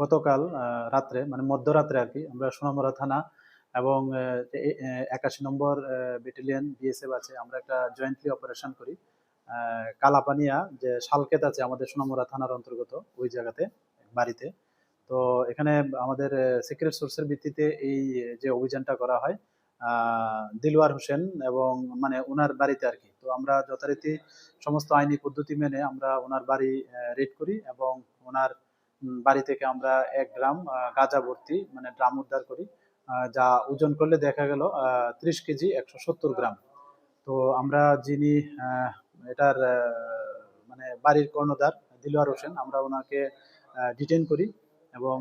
গতকাল রাত্রে মানে মধ্যরাত্রে আর কি, আমরা সোনামুড়া থানা এবং একাশি নম্বর ব্যাটালিয়ন বিএসএফ আছে, আমরা একটা জয়েন্টলি অপারেশন করি। কালাপানিয়া, যে শালকেত আছে আমাদের সোনামুড়া থানার অন্তর্গত, ওই জায়গাতে, বাড়িতে। তো এখানে আমাদের সিক্রেট সোর্সের ভিত্তিতে এই, যে অভিযানটা করা হয় দিলওয়ার হোসেন এবং মানে ওনার বাড়িতে আর কি। তো আমরা যথারীতি সমস্ত আইনি পদ্ধতি মেনে আমরা ওনার বাড়ি রেড করি এবং ওনার বাড়ি থেকে আমরা এক গ্রাম গাঁজা ভর্তি মানে ড্রাম উদ্ধার করি যা ওজন করলে দেখা গেল ত্রিশ কেজি একশো সত্তর গ্রাম। তো আমরা যিনি এটার মানে বাড়ির কর্ণধার দিলওয়ার হোসেন আমরা ওনাকে ডিটেন করি এবং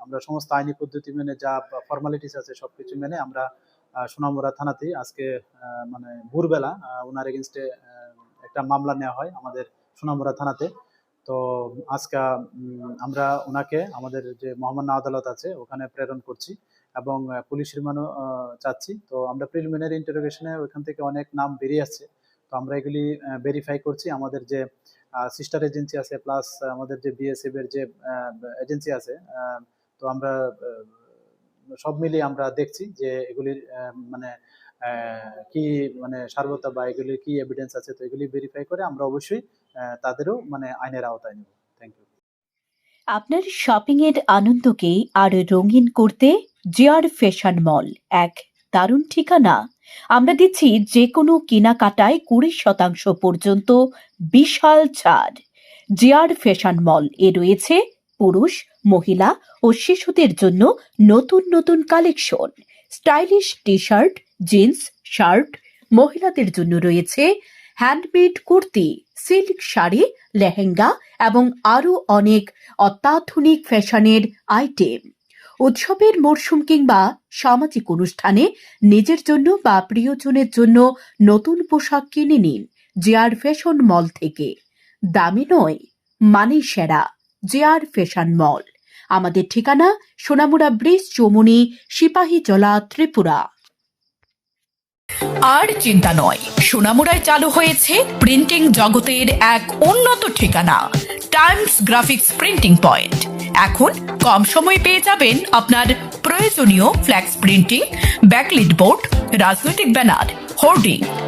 আমরা সমস্ত আইনি পদ্ধতি মেনে যা ফর্মালিটিস আছে সব কিছু মেনে আমরা আহ, সোনামুড়া থানাতেই আজকে মানে ভোরবেলা ওনার এগেনস্টে একটা মামলা নেওয়া হয় আমাদের সোনামুড়া থানাতে। তো আজকে আমরা ওনাকে, আমাদের যে মহামান্য আদালত আছে, ওখানে প্রেরণ করছি এবং পুলিশ রিমান্ডও চাচ্ছি। তো আমরা প্রিলিমিনারি ইন্টারোগেশনে ওইখান থেকে অনেক নাম বেরিয়ে আসছে। তো আমরা এগুলি ভেরিফাই করছি। আমাদের যে সিস্টার এজেন্সি আছে প্লাস আমাদের যে বিএসএফ এর যে এজেন্সি আছে তো আমরা সব মিলিয়ে আমরা দেখছি যে এগুলির মানে কি মানে সার্বতা বা এগুলির কি এভিডেন্স আছে, তো এগুলি ভেরিফাই করে আমরা অবশ্যই তাদেরও মানে আইনের আওতায় নেব। থ্যাংক ইউ আপনার শপিং এর আনন্দকে আরও রঙিন করতে জিআর ফ্যাশন মল এক দারুণ ঠিকানা। আমরা দিচ্ছি যে কোনো কেনাকাটায় কুড়ি শতাংশ পর্যন্ত বিশাল ছাড়। জিআর ফ্যাশন মল এ রয়েছে পুরুষ, মহিলা ও শিশুদের জন্য নতুন নতুন collection stylish T shirt jeans, shirt মহিলাদের জন্য রয়েছে হ্যান্ডমেড কুর্তি, সিল্ক শাড়ি, লেহেঙ্গা এবং আরও অনেক অত্যাধুনিক ফ্যাশনের আইটেম। উৎসবের মরশুম কিংবা সামাজিক অনুষ্ঠানে নিজের জন্য বা প্রিয়জনের জন্য নতুন পোশাক কিনে নিন জেআর ফ্যাশন মল থেকে। দামি নয় মানে সেরা, জেআর ফ্যাশন মল। আমাদের ঠিকানা সোনামুড়া ব্রিজ, চৌমুনি সিপাহীজলা ত্রিপুরা। আর চিন্তা নয়, সোনামুড়ায় চালু হয়েছে প্রিন্টিং জগতের এক উন্নত ঠিকানা, টাইমস গ্রাফিক্স প্রিন্টিং পয়েন্ট। এখন কম সময়ে পেয়ে যাবেন আপনার প্রয়োজনীয় ফ্ল্যাক্স প্রিন্টিং, ব্যাকলিট বোর্ড, রাজনৈতিক banner, hoarding.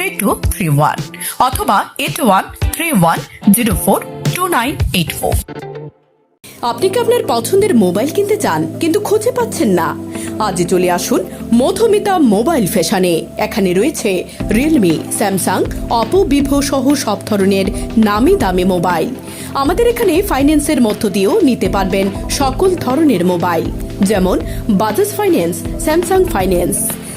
three two three one অথবা eight one three one zero four two nine eight four আপনি কি আপনার পছন্দের মোবাইল কিনতে চান, কিন্তু খুঁজে পাচ্ছেন না? আজই চলে আসুন মধুমিতা মোবাইল ফ্যাশনে। এখানে রয়েছে রিয়েলমি স্যামসাং অপো ভিভো সহ সব ধরনের নামি দামি মোবাইল। আমাদের এখানে ফাইন্যান্সের মধ্য দিয়েও নিতে পারবেন সকল ধরনের মোবাইল, যেমন বাজাজ ফাইন্যান্স স্যামসাং ফাইন্যান্স